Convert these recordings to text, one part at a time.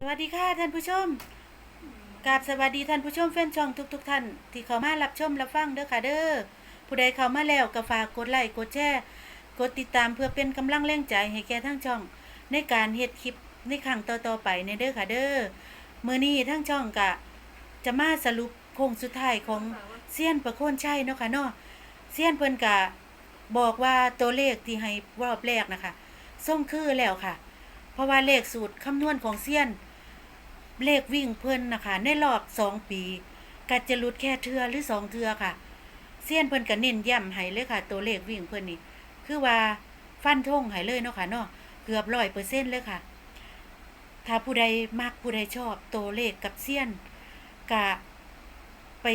สวัสดีค่ะท่านผู้ชมกราบสวัสดีท่านผู้ชมแฟนช่องทุกๆทท่าน ที่เข้ามารับชมรับฟังเด้อค่ะเด้อ ผู้ใดเข้ามาแล้วก็ฝากกดไลค์กดแชร์กดติดตามเพื่อเป็นกำลังแรงใจให้แก่ทั้งช่อง ในการเฮ็ดคลิปในครั้งต่อๆไปในเด้อค่ะเด้อมื้อนี้ทั้งช่องก็จะมาสรุปโค้งสุดท้ายของเซียนประโคนชัยเนาะค่ะเนาะเซียนเพิ่นก็บอกว่าตัวเลขที่ให้รอบแรกนะคะส่งคือแล้วค่ะ เพราะว่าเลขสูตรคำนวณของเซียน เลขวิ่งเพิ่นนะคะในรอบสองปีก็จะหลุดแค่เทือหรือสองเทือค่ะเซียนเพิ่นก็เน้นย้ำให้เลยค่ะ ตัวเลขวิ่งเพิ่นนี่คือว่าฟันธงให้เลยเนาะค่ะเนาะเกือบร้อยเปอร์เซ็นต์เลยค่ะ ถ้าผู้ใดมักผู้ใดชอบตัวเลขกับเซียนก็ไป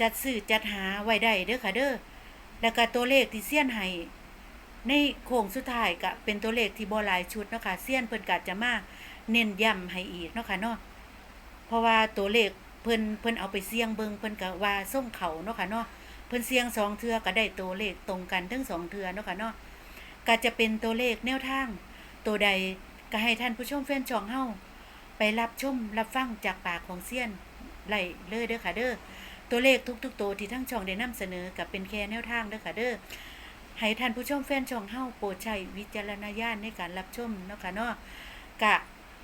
จัดซื้อจัดหาไว้ได้เด้อค่ะเด้อแล้วก็ตัวเลขที่เซียนให้ ในโค้งสุดท้ายก็เป็นตัวเลขที่บ่หลายชุดเนาะค่ะเซียนเพิ่นก็จะมาเน้นย้ำให้อีกเนาะค่ะเนาะเพราะว่าตัวเลขเพิ่นเพิ่นเอาไปเสี่ยงเบิ่งเพิ่นก็ว่าส่งเขาเนาะค่ะเนาะเพิ่นเสี่ยงสองเทือก็ได้ตัวเลขตรงกันทั้งสองเทือเนาะค่ะเนาะก็จะเป็นตัวเลขแนวทาง ตัวใดก็ให้ท่านผู้ชมแฟนช่องเฮาไปรับชมรับฟังจากปากของเซียนไล่เลยเด้อค่ะเด้อตัวเลขทุกๆตัวที่ทั้งช่องได้นำเสนอกับเป็นแค่แนวทางเด้อค่ะเด้อ ให้ท่านผู้ชมแฟนช่องเฮาโปรดใช้วิจารณญาณในการรับชมเนาะค่ะเนาะกะ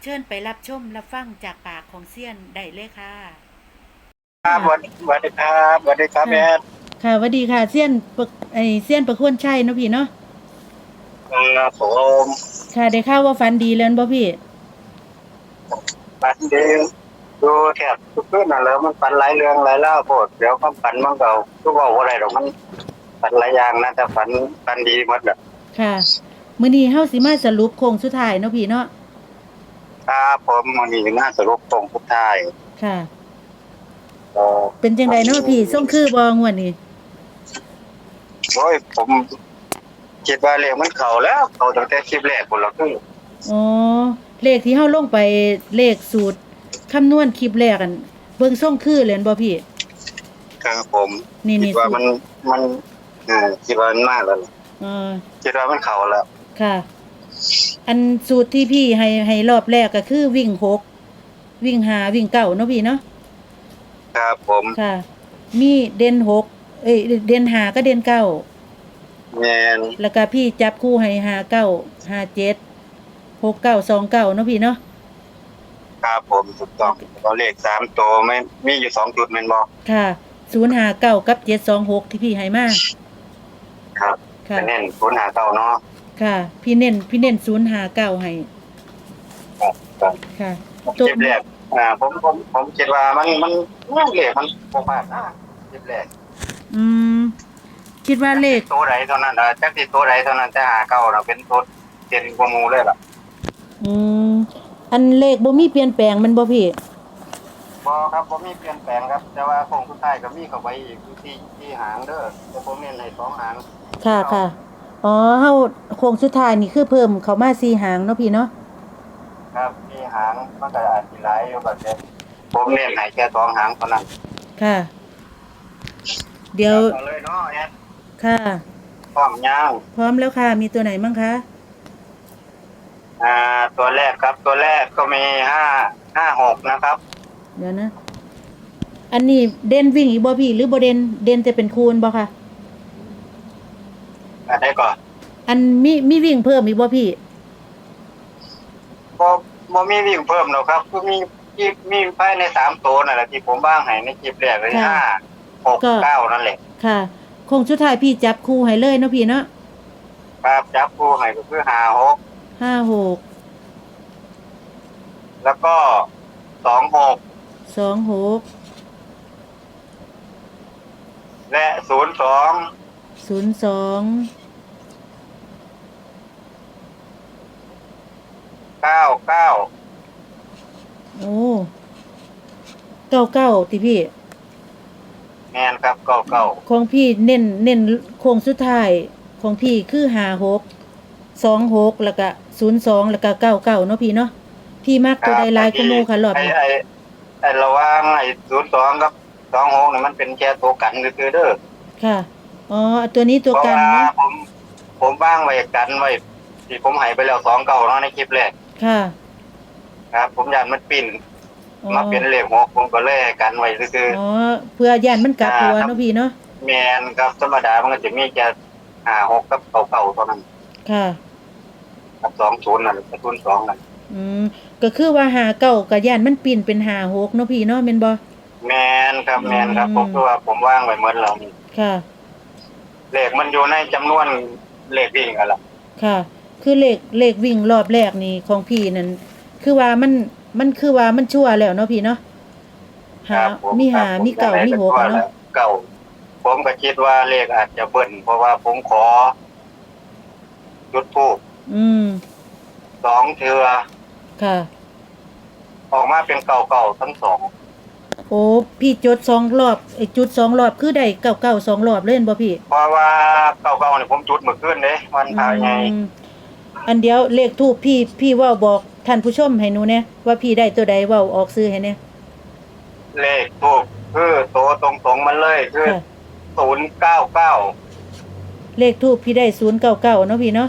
เชิญไปรับชมรับฟังจากปากของเซียนได้เลยค่ะครับสวัสดีสวัสดีครับสวัสดีครับแม่ค่ะสวัสดีค่ะเซียนปะไอเซียนประควรชัยเนาะพี่เนาะครับผมค่ะได้ข่าวว่าฟันดีแล้วบ่พี่ปันเดียวดูแทบทุกคืนน่ะแล้วมันปันหลายเรื่องหลายเล่าวโพดเดี๋ยวความฝันมันก็ทุกว่าอะไรหรอกมัน ฝันหลายอย่างนะแต่ฝันฝันดีหมดแหละค่ะมื้อนี้เฮาสิมาสรุปโค้งสุดท้ายเนาะพี่เนาะครับผมมันมีหน้าสรุปตรงทุกท้ายค่ะเอ่อเป็นจังไดเนาะพี่ส่งคือบ่งวดนี้โอ้ยผมคิดว่าเรื่องมันเข่าแล้วเขาตั้งแต่คลิปแรกคนละคืออ๋อเลขที่เฮาลงไปเลขสูตรคำนวณคลิปแรกอันเบิ่งส่งคือเลยบ่พี่ครับผมนี่คินี่ดว่ามันมัน เออคิดว่ามันมากแล้วล่ะเออคิดว่ามันเข่าแล้วค่ะ อันสูตรที่พี่ให้ให้รอบแรกก็คือวิ่งหกวิ่งหาวิ่งเก้าเนาะพี่เนาะครับผมค่ะ มีเด่นหกเอ้ยเด่นหาก็เด่นเก้าแมนแล้วก็พี่จับคู่ให้หาเก้าหาเจ็ดหกเก้าสองเก้าเนาะพี่เนาะครับผมถูกต้องตัวเลขสามตัวไม่มีอยู่สองจุดแม่นบ่ค่ะศูนย์หาเก้ากับเจ็ดสองหกที่พี่ให้มา ครับค่ะ จะเน้นค้นหาเก่าเนาะค่ะ พี่เน้นพี่เน้นศูนย์หาเก้าให้ ครับครับค่ะคลิปแรกอ่าผมผมผมคิดว่ามันมันมันเลขมันบ่พลาดนะคลิปแรกอืม คิดว่าเลข ตัวใดเท่านั้นอะจักสิตัวใดเท่านั้นแต่หาเก่าน่ะเป็นตัวเต็นกว่าหมู่เลยล่ะอืม อันเลขบ่มีเปลี่ยนแปลงแมันบ่พี่ บ่ครับบ่มีเปลี่ยนแปลงครับ แต่ว่าโค้งสุดท้ายก็มีเข้าไปอีกอยู่ที่ที่หางเด้อแต่ผมเน้นให้สองหาง ค่ะค่ะอ๋อเฮาโค้งสุดท้ายนี่คือเพิ่มเข้ามาสี่หางเนาะพี่เนาะครับที่หางมันก็อาจสิหลายอยู่แบบนี้ผมเน้นให้แค่สองหางเท่านั้นค่ะ เดี๋ยวเอาเลยเนาะแอดค่ะ พร้อมย่างพร้อมแล้วค่ะ มีตัวไหนบ้างคะอ่า ตัวแรกครับตัวแรกก็มีห้าห้าหกนะครับ เดี๋ยวนะ อันนี้เด่นวิ่งอีกบ่พี่ หรือบ่เด่นเด่นจะเป็นคูณบ่ค่ะ อันได้ก่อนอันมีมีวิ่งเพิ่มอีกบ่พี่ บ่บ่มีวิ่งเพิ่มหรอกครับก็มีมีมีภายในสามตัวนั่นแหละที่ผมบ้างให้ในคลิปแรกเลยค่ะห้าหกก็ เก้านั่นแหละค่ะโค้งสุดท้ายพี่จับคู่ให้เลยเนาะพี่เนาะครับจับคู่ให้ก็คือห้าหกห้าหกแล้วก็สองหกสองหกและศูนย์สองศูนย์สอง เก้าเก้าโอ้เก้าเก้าติพี่ แมนครับเก้าเก้าของพี่เน้นเน้นโค้งสุดท้ายของพี่คือหาหกสองหกแล้วก็ศูนย์สองแล้วก็เก้าเก้าเนาะพี่เนาะพี่มักตัวใดหลายก็โมค่ะรอบไอ้นี้ไอ้ไอ้ระหว่างไอ้ศูนย์สองกับสองหกนี่มันเป็นแค่ตัวกันก็คือเด้อค่ะอ๋อตัวนี้ตัวเพราะกันว่าเนาะผมผมบ้างไว้กันไว้ที่ผมให้ไปแล้วสองเก่าเนาะในคลิปแรก ค่ะ ครับ ผมยานมันปิ่นอ๋อมาเป็นเลขหกผมก็เลยให้กันไว้คืออ๋อเพื่อย่านมันกลับหัวเนาะพี่เนาะๆแมนครับธรรมดามันก็จะมีแค่ห้าหกกับเก่าๆเท่านั้นค่ะ กับสองศูนย์นั่นกับศูนย์สองนั่นอืมก็คือว่าหาเก่ากับย่านมันปิ่นเป็นหาหกเนาะพี่เนาะแม่นบ่ แมนครับแมนครับอืม ผมคือว่าผมว่างไว้เหมือนเรานี่ค่ะเลขมันอยู่ในจำนวนเลขวิ่งกันละค่ะ คือเลขเลขวิ่งรอบแรกนี่ของพี่นั่นคือว่ามันมันคือว่ามันชั่วแล้วเนาะพี่เนาะคหารับผมีหา ครับผมีเก่ายังไงมีหกว่าอะเนาะเก่า ผมก็คิดว่าเลขอาจจะเบิ้ลเพราะว่าผมขอจุดทูบอืม สองเทือค่ะ ออกมาเป็นเก่าๆทั้งสองโอ้พี่จดสองรอบไอ้จุดสองรอบคือได้เก่าเก่าสองรอบเล่นบ่พี่เพราะว่าเก่าๆเนี่ยผมจุดเมื่อคืนเด้วันพายไงอืม อันเดียวเลขทูปพี่พี่เว้าบอกท่านผู้ชมให้หนูเนี่ยว่าพี่ได้ตัวใดเว้าออกซื้อให้เนี่ยเลขทูบคือโตวตรงๆมันเลยคือค่ะ ศูนย์เก้าเก้าเลขทูปพี่ได้ศูนย์เก้าเก้าเนาะพี่เนาะ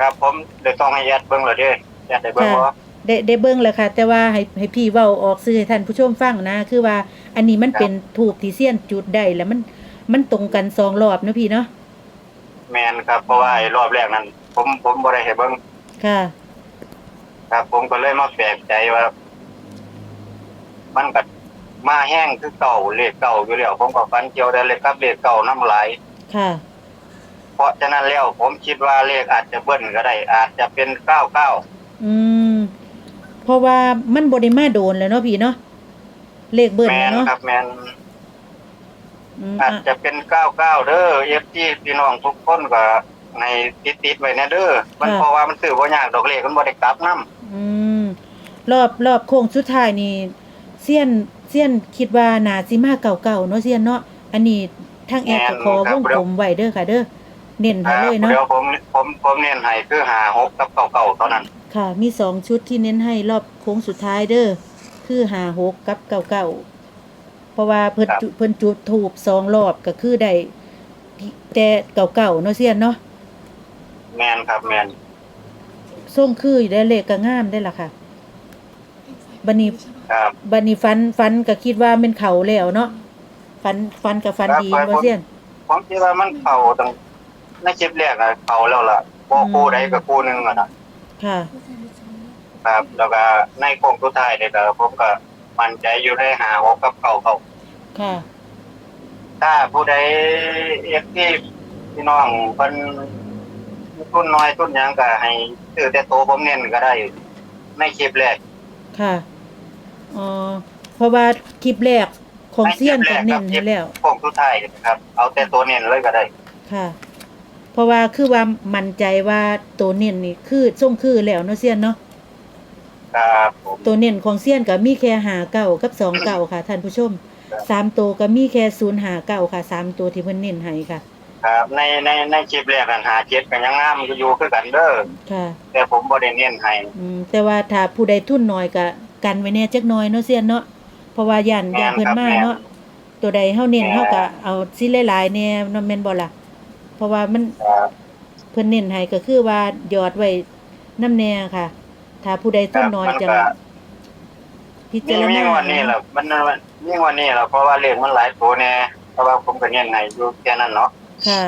ครับผมเดี๋ยวต้องให้ยัดเบิ้งเลยเด้ยัดได้เบิ้งค่ะ ว่าได้ได้เบิ่งแล้วค่ะ แต่ว่าให้ให้พี่เว้าออกซื้อให้ท่านผู้ชมฟังนะ คือว่าอันนี้มันเป็นทูปที่เสี้ยนจุดได้แล้วมันมันตรงกันสองรอบเนาะพี่เนาะ แมนครับเพราะว่าไอ้รอบแรกนั้น ผมผมบ่ได้ให้เบิ้งค่ะ ครับ ผมก็เลยมาแปลกใจว่า มันก็มาแห้งคือเก่าเลขเก่าอยู่แล้วผมก็ฟันเกี่ยวได้เลยครับเลขเก่าน้ำไหลาย ค่ะ เพราะฉะนั้นแล้วผมคิดว่าเลขอาจจะเบิ้ลก็ได้ อาจจะเป็นเก้าเก้าอืม เพราะว่ามันบ่ได้มาโดนแล้วเนาะพี่เนาะ เลขเบิ่นแมแล้วนเนาะครับแมนอืมอาอะจจะเป็นเก้าเก้าเด้อเอฟที่พี่น้องทุกคนก็ ในติดติดๆไว้นะเด้อมันเพราะว่ามันซื้อบ่ยากดอกเลขมันบ่ได้กลับนํอืมรอบรอบโค้งสุดท้ายนี่เซียนเซียนคิดว่าน่าสิมาเก่าๆเนาะเซียนเนาะอันนี้ทางแอดก็ขอวงกลมไว้เด้อค่ะเด้อเน้นให้เลยเนาะเดี๋ยวผมผมผมเน้นให้คือหาหกกับเก้าเก้าเท่านั้นค่ะ มีสองชุดที่เน้นให้รอบโค้งสุดท้ายเด้อคือหาหกกับเก่าเก่าเพราะว่าเพิ่นจุเพิ่นจุดถูกสองรอบก็คือได้แต่เก่าเก่าเนาะเซียนเนาะ แมนครับแมนส่งคืออยู่ได้เลขก็งามได้ล่ะค่ะ บัดนี้ครับ บัดนี้ฟันฟันก็คิดว่าเป็นเขาแล้วเนาะฟันฟันกับฟันดีบ่เซียน ผมคิดว่ามันเข้าตั้งในคลิปแรกอะเข้าแล้วล่ะบ่คู่ใดกับคู่หนึงอะนะค่ะ ครับ แล้วก็ในโค้งสุดท้ายเนี่ยก็ผมก็มั่นใจอยู่ในหาหกกับเก้าเก้าค่ะ ถ้าผู้ใดเอฟที่พี่น้องเพิ่น ทุนน้อยทุนหยังก็ให้ซื้อแต่โตผมเน้นก็ได้ในคลิปแรกค่ะอ๋อเพราะว่าคลิปแรกของเซียนก็เน้นให้แล้ว พวกทุกท้ายนะครับ เอาแต่ตัวเน้นเลยก็ได้ ค่ะ เพราะว่าคือว่ามั่นใจว่าตัวเน้นนี่คือส่งคือแล้วเนาะเซียนเนาะครับผมตัวเน้นของเซียนก็มีแค่หาเก้ากับสองเก้าค่ะท่านผู้ชมสามตัวก็มีแค่ศูนย์หาเก้าค่ะสามตัวที่เพิ่นเน้นให้ค่ะ ครับในในในคลิปแรกนั้นหาเจ็ดก็ยังงามอยู่คือกันเด้อค่ะ แต่ผมบ่ได้เน้นให้อืมแต่ว่าถ้าผู้ใดทุนน้อยก็กันไว้แน่จักหน่อยเนาะเซียนเนาะเพราะว่าย่านย่านเพิ่นมาเนาะตัวใดเฮาเน้นเฮาก็เอาสิหลายๆแน่เนาะแม่นบ่ล่ะเพราะว่ามันครับเพิ่นเน้นให้ก็คือว่าหยอดไว้น้ำแน่ค่ะ ถ้าผู้ใดทุนน้อยจะพิมีจารมีณางวันนี้แหละมันมันมีวันนี้แหละเพราะว่าเลขมันหลายตัวแน่เพราะว่าผมก็เน้นให้อยู่แค่นั้นเนาะ ค่ะ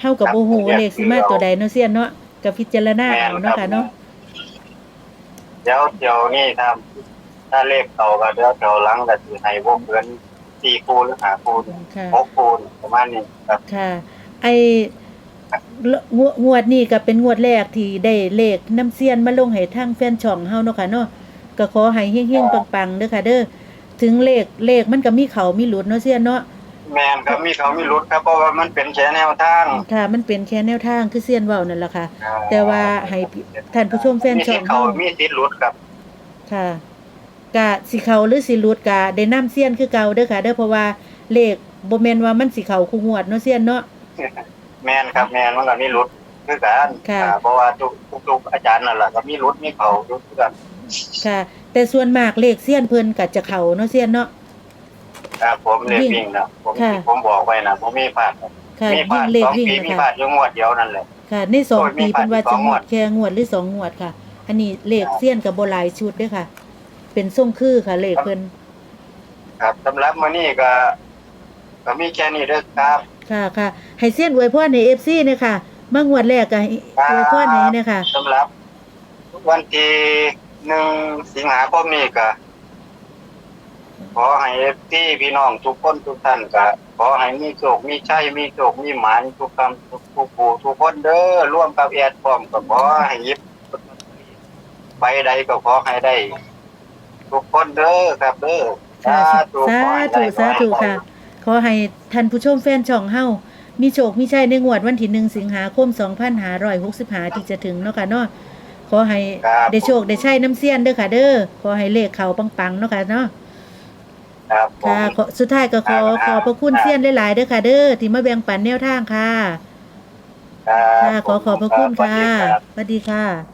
เฮากับบ่ฮู้ว่าเลขสิมาตัวใดเนาะเซียนเนาะก็พิจารณาเอาเนาะค่ะเนาะเดี๋ยวเดี๋ยวนี่ถ้าถ้าเลขเก่าก็เดี๋ยวเดี๋ยวหลังก็สิให้วงเงินสี่คูณหรือห้าคูณค่ะหกคูณประมาณนี้ครับค่ะ ไอ้งวดงวดนี้ก็เป็นงวดแรกที่ได้เลขน้ำเซียนมาลงให้ทางแฟนช่องเฮาเนาะค่ะเนาะก็ขอให้เฮงๆปังๆเด้อค่ะเด้อถึงเลขเลขมันก็มีเขามีหลุดเนาะเซียนเนาะ แมนครับมีเขามีรุดครับเพราะว่ามันเป็นแค่แนวทาง ค่ะ มันเป็นแค่แนวทางคือเซียนเว้านั่นล่ะค่ะแต่ว่าให้ท่านผู้ชมแฟนช่องมีสิทธิ์เขาเฮามีสิทธิ์รุดครับค่ะกะสิเขาหรือสิหลุดกะได้น้ำเซียนคือเก่าเด้อค่ะ เด้อเพราะว่าเลขบ่แม่นว่ามันสิเขาคู่งวดเนาะเซียนเนาะ แมนครับแมนมันก็มีรุดคือกันค่ะ อ่าเพราะว่าทุกทุกทุกอาจารย์นั่นแหละก็มีรุดมีเขารุดคือกันค่ะ แต่ส่วนมากเลขเซียนเพิ่นก็จะเข้าเนาะเซียนเนาะ ครับผมเลขวิ่งนะผมค่ะผมบอกไว้นะผมมีพลาดค่ะมีพวิ่ลางดเลขสองวิ่งปีนะมีคะพลาดอยู่งวดเดียวนั่นแหละ ค่ะ ในสองโอ้ยมีปีเพิ่นว่าพลาดอยู่สจะองงงววด ดแค่งวดหรือสองงวดค่ะ อันนี้เลขเซียนกับโบหลายชุดเด้วยค่ะ เป็นทรงคือค่ะเลขเพิ่นครับสำหรับมื้อนี้ก็ ก็มีแค่นี้เด้อครับ ค่ะค่ะให้เซียนอวยพรให้ FC เนี่ยค่ะมางวดแรกก็ให้อวยพรให้เนี่ยค่ะสำหรับวันที่หนึ่งสิงหาคมนี้ก็ ขอให้พี่พี่น้องทุกคนทุกท่านก็ขอให้มีโชคมีชัยมีโชคมีหมานทุกคำทุกผู้ผู้ทุกคนเด้อร่วมกับแอดพร้อมก็ขอให้หยิบไปใดก็ขอให้ได้ ทุกคนเด้อครับเด้อค่ะสาขอให้ได้ธุสาธุค่ะ ขอให้ท่านผู้ชมแฟนช่องเฮามีโชคมีชัยในงวดวันที่หนึ่งสิงหาคม2565ที่จะถึงเนาะค่ะเนาะขอให้ครับได้โชคได้ชัยน้ำเสียนเด้อค่ะ เด้อขอให้เลขเขาปังๆเนาะค่ะเนาะ ครับผม ค่ะขอสุดท้ายก็ขอครับขอบพระคุณครับเสียนหลายๆเด้อค่ะ เด้อที่มาแบ่งปันแนวทางค่ะครับค่ะ ขอขอบพระคุณรับค่ะสวัสดีรับสวัสดีค่ะ